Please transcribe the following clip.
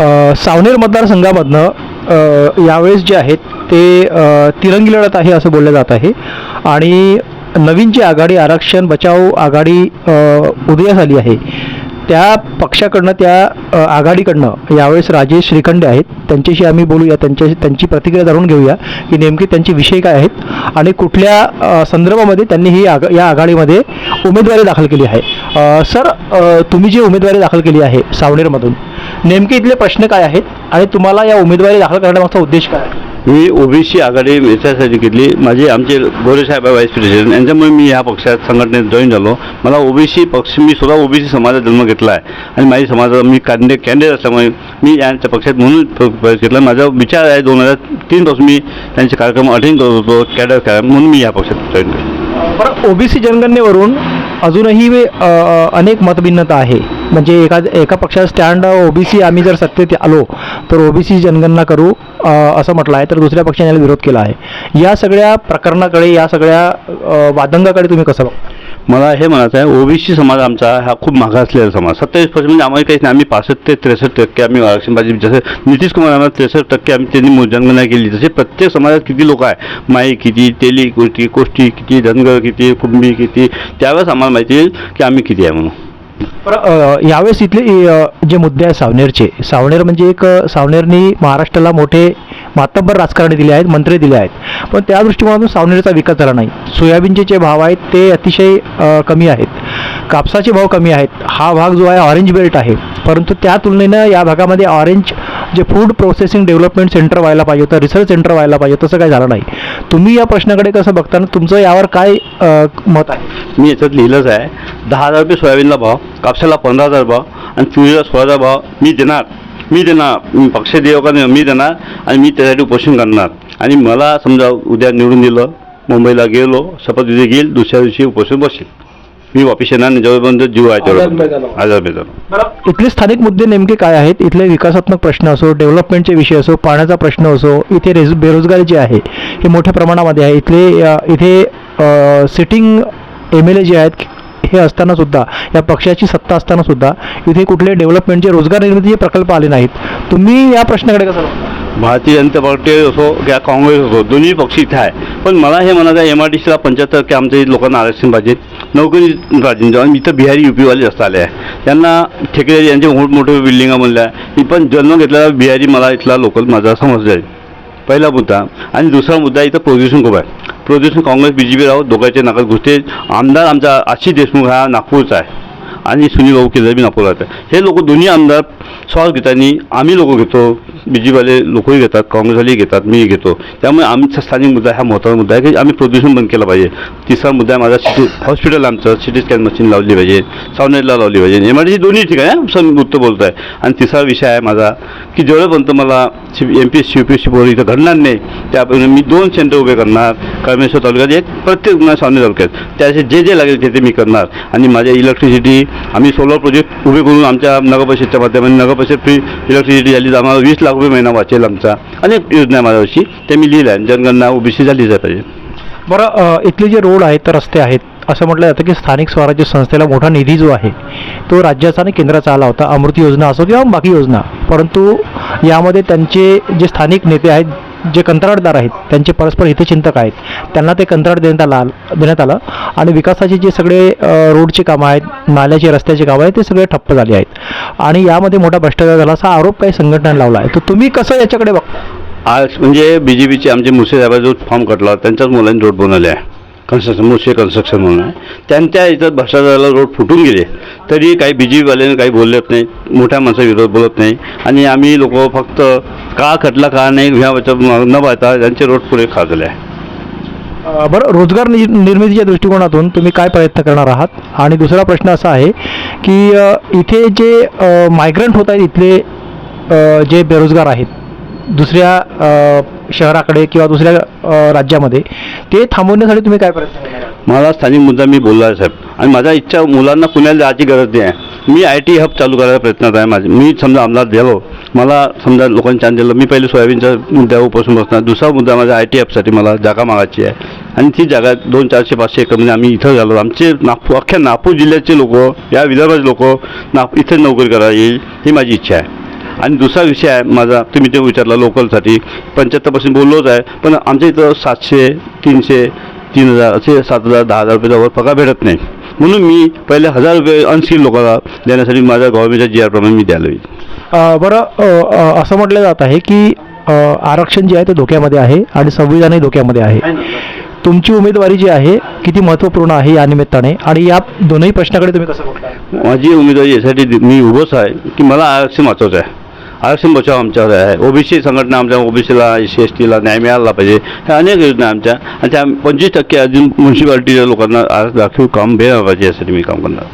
सावनेर मतदारसंघामधनं यावेळेस जे आहेत ते तिरंगी लढत आहे असं बोललं जात आहे. आणि नवीन जी आघाडी आरक्षण बचाव आघाडी उदयास आली आहे त्या पक्षाकडनं त्या आघाडीकडनं यावेळेस राजेश श्रीखंडे आहेत. त्यांच्याशी आम्ही बोलूया. त्यांच्याशी त्यांची प्रतिक्रिया जाणून घेऊया की नेमके त्यांचे विषय काय आहेत आणि कुठल्या संदर्भामध्ये त्यांनी ही आघा या आघाडीमध्ये उमेदवारी दाखल केली आहे. सर तुम्ही जी उमेदवारी दाखल केली आहे सावनेरमधून नेमके इथले प्रश्न काय आहेत आणि तुम्हाला या उमेदवारी दाखल करण्यामागचा उद्देश काय आहे? मी ओबीसी आघाडी याच्यासाठी घेतली. माझे आमचे गोरेसाहेब व्हाईस प्रेसिडेंट यांच्यामुळे मी ह्या पक्षात संघटनेत जॉईन झालो. मला ओबीसी पक्ष मी स्वतः ओबीसी समाजात जन्म घेतला आहे. आणि माझ्या समाजात मी कॅन्डे कॅन्डिडेट असल्यामुळे मी यांच्या पक्षात म्हणून प्रवेश घेतला. माझा विचार आहे दोन हजार तीनपासून मी त्यांचे कार्यक्रम अटेंड करत होतो कॅडर काय म्हणून मी या पक्षात जॉईन केलं. बरं ओबीसी जनगणनेवरून अजूनही वे- अनेक मतभिन्नता आहे. म्हणजे एका एका पक्षाचा स्टँड ओबीसी आम्ही जर सत्तेत आलो तर ओबीसी जनगणना करू असं म्हटलं आहे तर दुसऱ्या पक्षाने याला विरोध केला आहे. या सगळ्या प्रकरणाकडे या सगळ्या वादंगाकडे तुम्ही कसं बघता? मला हे म्हणायचं आहे ओबीसी समाज आमचा हा खूप मागासलेला समाज. सत्तावीस पर्सेंट म्हणजे आम्हाला काहीच नाही. आम्ही पासष्ट ते त्रेसष्ट टक्के आम्ही आरक्षण पाहिजे. जसं नितीश कुमार आम्हाला त्रेसष्ट टक्के आम्ही त्यांनी जनगणना केली. जसे प्रत्येक समाजात किती लोक आहे माई किती तेली गोष्टी कोष्टी किती धनगर किती कुंभी किती? त्यावेळेस आम्हाला माहिती येईल की आम्ही किती आहे म्हणून. यावेळेस इथले जे मुद्दे आहेत सावनेरचे सावनेर म्हणजे एक सावनेरनी महाराष्ट्राला मोठे मातब्बर राजकारणी दिले आहेत मंत्री दिले आहेत. पण त्या दृष्टिकोनातून सावनेरचा विकास झाला नाही. सोयाबीनचे जे भाव आहेत ते अतिशय कमी आहेत. कापसाचे भाव कमी आहेत. हा भाग जो आहे ऑरेंज बेल्ट आहे. परंतु त्या तुलनेनं या भागामध्ये ऑरेंज जे फूड प्रोसेसिंग डेव्हलपमेंट सेंटर व्हायला पाहिजे होतं रिसर्च सेंटर व्हायला पाहिजे तसं काय झालं नाही. तुम्ही या प्रश्नाकडे कसं बघता तुमचं यावर काय मत आहे? मी याच्यात लिहिलंच आहे दहा हजार रुपये सोयाबीनला भाव कापसाला पंधरा हजार भाव आणि तुरीला सोळा हजार भाव मी देणार. मी देणार. मी पक्ष देव का मी देणार आणि मी त्यासाठी उपोषण करणार. आणि मला समजा उद्या निवडून दिलं मुंबईला गेलो शपथविधी घेईल दुसऱ्या दिवशी उपोषण बसेल. मी वापिस येणार नाही जेव्हापर्यंत जीव आहे आझाद मैदान इथले स्थानिक मुद्दे नेमके काय आहेत? इथले विकासात्मक प्रश्न असो डेव्हलपमेंटचे विषय असो पाण्याचा प्रश्न असो इथे रेज बेरोजगारी जी आहे हे मोठ्या प्रमाणामध्ये आहे. इथले अ, इथे सिटिंग एम एल ए जे आहेत हे असताना सुद्धा या पक्षाची सत्ता असताना सुद्धा इथे कुठले डेव्हलपमेंटचे रोजगार निर्मितीचे प्रकल्प आले नाहीत. तुम्ही या प्रश्नाकडे कसं बघता? भारतीय जनता पार्टी असो किंवा काँग्रेस असो दोन्ही पक्ष इथे आहे. पण मला हे म्हणायचं आहे एम आर टी सीला पंच्याहत्तर टक्के आमच्या इथे लोकांना आरक्षण पाहिजे. नोकरी पाहिजे जेव्हा इथं बिहारी युपीवाले जास्त आले आहे. त्यांना ठेकेदारी यांच्या मोठमोठे बिल्डिंगा म्हणल्या मी पण जन्म घेतलेला बिहारी मला इथला लोकल माझा समजला आहे. पहिला मुद्दा. आणि दुसरा मुद्दा इथं प्रदूषण खूप आहे. प्रदूषण काँग्रेस बी जे पी राहू दोघांचे नाकात घुसते आमदार आमचा आशिष देशमुख हा नागपूरचा आहे. आणि सुनील भाऊ केदार बी हे लोक दोन्ही आमदार श्वास घेतानी आम्ही लोक घेतो बी लोकही घेतात काँग्रेसवालेही घेतात मी घेतो. त्यामुळे आमचा स्थानिक मुद्दा हा महत्त्वाचा मुद्दा आहे की आम्ही प्रदूषण बंद केलं पाहिजे. तिसरा मुद्दा आहे माझा सिटी हॉस्पिटल आमचं सिटी स्कॅन मशीन लावली पाहिजे सावनेरला लावली पाहिजे. एम आर डी दोन्ही ठिकाणी आहे सम उत्तर बोलत आहे. आणि तिसरा विषय आहे माझा की जेवढेपर्यंत मला M P S C U P S C board इथं घडणार नाही त्यापर्यंत मी दोन सेंटर उभे करणार. कळमेश्वर तालुक्यात एक प्रत्येक गुन्हा सावनेर तालुक्यात त्याचे जे जे लागेल ते ते मी करणार. आणि माझ्या इलेक्ट्रिसिटी आम्ही सोलर प्रोजेक्ट उभे करून आमच्या नगरपरिषदच्या माध्यमाने नगरपरिषद फ्री इलेक्ट्रिसिटी झाली तर आम्हाला वीस लाख रुपये महिना वाचेल आमचा. अनेक योजना आहे माझ्यावर्षी ते मी लिहिलं आहे जनगणना ओबीसी झाली जात पाहिजे. बरं इथले जे रोड आहेत रस्ते आहेत असं म्हटलं जातं की स्थानिक स्वराज्य संस्थेला मोठा निधी जो आहे तो राज्याचा आणि केंद्राचा आला होता अमृत योजना असो किंवा बाकी योजना. परंतु यामध्ये त्यांचे जे स्थानिक नेते आहेत जे कंत्राटदार आहेत त्यांचे परस्पर हितचिंतक आहेत त्यांना ते कंत्राट देण्यात आला देण्यात आलं आणि विकासाचे जे सगळे रोडचे कामं आहेत नाल्याचे रस्त्याचे कामं आहेत ते सगळे ठप्प झाले आहेत. आणि यामध्ये मोठा भ्रष्टाचार झाला असा आरोप काही संघटनांनी लावला आहे. तर तुम्ही कसं याच्याकडे बघता? आज म्हणजे बी जे पीचे आमचे मुसेसाहेबा जो फॉर्म कटला त्यांच्याच मुलांनी रोड बनवले आहे. कन्स्ट्रक्शन मुसे कन्स्ट्रक्शन म्हणून. आहे त्यांच्या याच्यात भ्रष्टाचाराला रोड फुटून गेले. तरी काही बी जे पीवाल्याने काही बोलत नाही मोठ्या माणसा विरोध बोलत नाही. आणि आम्ही लोक फक्त का खटला का नाही ह्या न पाहता त्यांचे रोड पुरे खाजले आहे. बरं रोजगार नि निर्मितीच्या दृष्टिकोनातून तुम्ही काय प्रयत्न करणार आहात? आणि दुसरा प्रश्न असा आहे की इथे जे मायग्रंट होत आहेत इथले जे बेरोजगार आहेत दुसऱ्या शहराकडे किंवा दुसऱ्या राज्यामध्ये ते थांबवण्यासाठी तुम्ही काय प्रयत्न मला स्थानिक मुद्दा मी बोलला आहे साहेब. आणि माझा इच्छा मुलांना पुण्याला जायची गरज नाही आहे. मी आय टी हब चालू करायला प्रयत्नात आहे माझे. मी समजा आमदार झालो मला समजा लोकांनी चान्स दिलं मी पहिले सोयाबीनच्या मुद्द्यावर उपासून बसणार. दुसरा मुद्दा माझा आय टी हबसाठी मला जागा मागायची आहे. आणि ती जागा दोन चारशे पाचशे एकरमध्ये आम्ही इथं झालो. आमचे नागपूर अख्ख्या नागपूर जिल्ह्याचे लोक या विदर्भाचे लोक नाग इथे नोकरी करायला येईल ही माझी इच्छा आहे. आणि दुसरा विषय आहे माझा तुम्ही ते विचारला लोकलसाठी. पंच्याहत्तर पर्सेंट बोललोच आहे. पण आमच्या इथं सातशे तीनशे तीन हजार असे सात हजार दहा हजार रुपयाचा वर पगार भेटत नाही. म्हणून मी पहिले हजार रुपये अनस्किल लोकांना देण्यासाठी माझ्या गव्हर्नमेंटच्या जी आरप्रमाणे मी द्यायला होईल बरं असं म्हटलं जात आहे की आरक्षण जे आहे ते धोक्यामध्ये आहे आणि संविधानही धोक्यामध्ये आहे. तुमची उमेदवारी जी आहे किती महत्त्वपूर्ण आहे या निमित्ताने? आणि या दोनही प्रश्नाकडे तुम्ही कसं माझी उमेदवारी यासाठी मी उभंच आहे की मला आरक्षण वाचवायचं आहे. आरक्षण बचाव आमच्यावर आहे. ओबीसी संघटना आमच्या ओबीसीला एस सी एस टीला न्याय मिळाला पाहिजे. ह्या अनेक योजना आमच्या. आणि त्या पंचवीस टक्के अजून म्युन्सिपाल्टीच्या लोकांना आर- राखीव काम मिळालं पाहिजे यासाठी मी काम करणार.